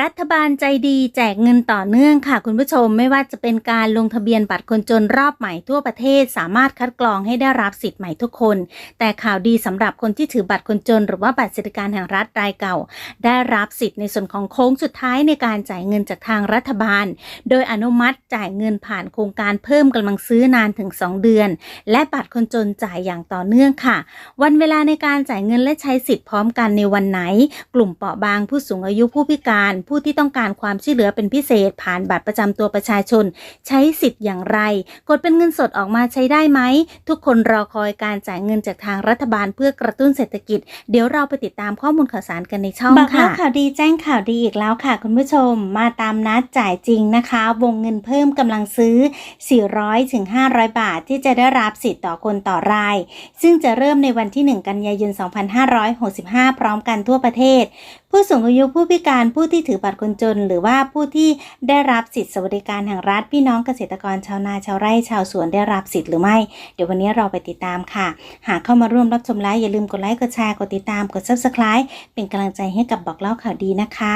รัฐบาลใจดีแจกเงินต่อเนื่องค่ะ คุณผู้ชมไม่ว่าจะเป็นการลงทะเบียนบัตรคนจนรอบใหม่ทั่วประเทศ สามารถคัดกรองให้ได้รับสิทธิ์ใหม่ทุกคน แต่ข่าวดีสำหรับคนที่ถือบัตรคนจน หรือว่าบัตรสวัสดิการแห่งรัฐรายเก่า ได้รับสิทธิ์ในส่วนของโค้งสุดท้ายในการจ่ายเงินจากทางรัฐบาล โดยอนุมัติจ่ายเงินผ่านโครงการเพิ่มกำลังซื้อนานถึง 2 เดือน และบัตรคนจนจ่ายอย่างต่อเนื่องค่ะ วันเวลาในการจ่ายเงินและใช้สิทธิ์พร้อมกันในวันไหน กลุ่มเปราะบางผู้สูงอายุผู้พิการผู้ที่ต้องการความช่วยเหลือเป็นพิเศษ ผ่านบัตรประจำตัวประชาชน ใช้สิทธิ์อย่างไร กดเป็นเงินสดออกมาใช้ได้ไหม ทุกคนรอคอยการจ่ายเงินจากทางรัฐบาลเพื่อกระตุ้นเศรษฐกิจ เดี๋ยวเราไปติดตามข้อมูลข่าวสารกันในช่องบอกค่ะแล้วข่าวดีแจ้งข่าวดีอีกแล้วค่ะ คุณผู้ชม มาตามนัดจ่ายจริงนะคะ วงเงินเพิ่มกำลังซื้อ 400ถึง500 บาท ที่จะได้รับสิทธิ์ต่อคนต่อราย ซึ่งจะเริ่มในวันที่ 1 กันยายน 2565 พร้อมกันทั่วประเทศ ผู้สูงอายุผู้พิการผู้ที่ถือบัตรคนจน หรือว่าผู้ที่ได้รับสิทธิสวัสดิการแห่งรัฐพี่น้องเกษตรกรชาวนาชาวไร่ชาวสวนได้รับสิทธิ์หรือไม่ เดี๋ยววันนี้เราไปติดตามค่ะ หากเข้ามาร่วมรับชมไลฟ์อย่าลืมกดไลค์กดแชร์กดติดตามกด subscribe เป็นกำลังใจให้กับบอกเล่าข่าวดีนะคะ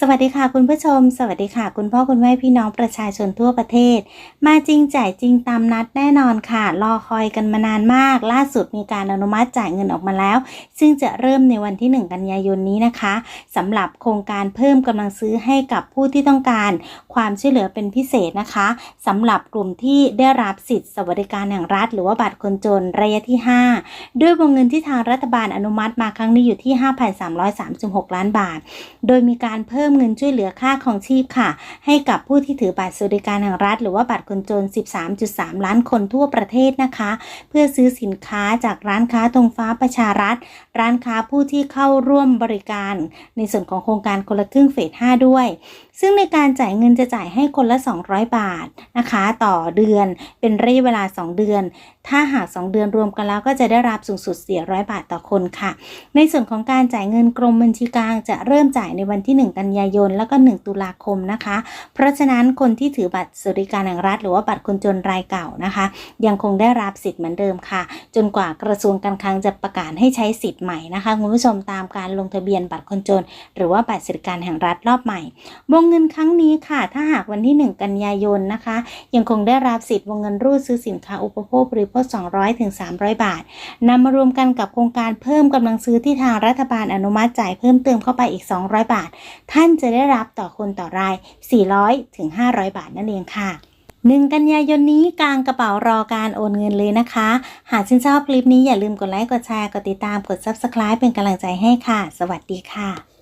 สวัสดีค่ะคุณผู้ชม สวัสดีค่ะ คุณพ่อคุณแม่พี่น้องประชาชนทั่วประเทศ มาจริงจ่ายจริงตามนัดแน่นอนค่ะ รอคอยกันมานานมาก ล่าสุดมีการอนุมัติจ่ายเงินออกมาแล้ว ซึ่งจะเริ่มในวันที่ 1 กันยายนนี้นะคะสำหรับโครงการเพิ่มกำลังซื้อให้กับผู้ที่ต้องการความช่วยเหลือเป็นพิเศษนะคะสำหรับกลุ่มที่ได้รับสิทธิสวัสดิการแห่งรัฐ หรือว่าบัตรคนจนระยะที่ 5 ด้วยวงเงินที่ทางรัฐบาลอนุมัติมาครั้งนี้อยู่ที่ 5,336 ล้านบาท โดยมีการเพิ่มเงินช่วยเหลือค่าของชีพค่ะ ให้กับผู้ที่ถือบัตรสวัสดิการแห่งรัฐ หรือว่าบัตรคนจน 13.3 ล้านคนทั่วประเทศนะคะ เพื่อซื้อสินค้าจากร้านค้าธงฟ้าประชารัฐ ร้านค้าผู้ที่เข้าร่วมบริการ ในส่วนของโครงการคนละครึ่งงเฟส 5 ด้วย ซึ่งในการจ่ายเงินจะจ่ายให้คนละ 200 บาทนะคะ ต่อเดือนเป็นระยะเวลา 2 เดือน ถ้าหาก 2 เดือนรวมกันแล้วก็จะได้รับสูงสุด 400 บาทต่อคนค่ะ ในส่วนของการจ่ายเงินกรมบัญชีกลางจะเริ่มจ่ายในวันที่ 1 กันยายน แล้วก็ 1 ตุลาคมนะคะ เพราะฉะนั้นคนที่ถือบัตรสวัสดิการแห่งรัฐ หรือว่าบัตรคนจนรายเก่านะคะ ยังคงได้รับสิทธิ์เหมือนเดิมค่ะ จนกว่ากระทรวงการคลังจะประกาศให้ใช้สิทธิ์ใหม่นะคะคุณผู้ชมตามการลงทะเบียนบัตรคนจน หรือว่าบัตรสวัสดิการแห่งรัฐรอบใหม่วงเงินครั้งนี้ค่ะ ถ้าหากวันที่ 1 กันยายนนะคะ ยังคงได้รับสิทธิ์วงเงินรูดซื้อสินค้าอุปโภคบริโภค 200ถึง300 บาทนำมารวมกันกับโครงการเพิ่มกำลังซื้อที่ทางรัฐบาลอนุมัติจ่ายเพิ่มเติมเข้าไปอีก 200 บาท ท่านจะได้รับต่อคนต่อราย 400ถึง500 บาทนั่นเองค่ะหนึ่งกันยายนนี้กลางกระเป๋ารอการโอนเงินเลยนะคะ หากชื่นชอบคลิปนี้อย่าลืมกดไลค์ กดแชร์ กดติดตาม กด Subscribe เป็นกำลังใจให้ค่ะ สวัสดีค่ะ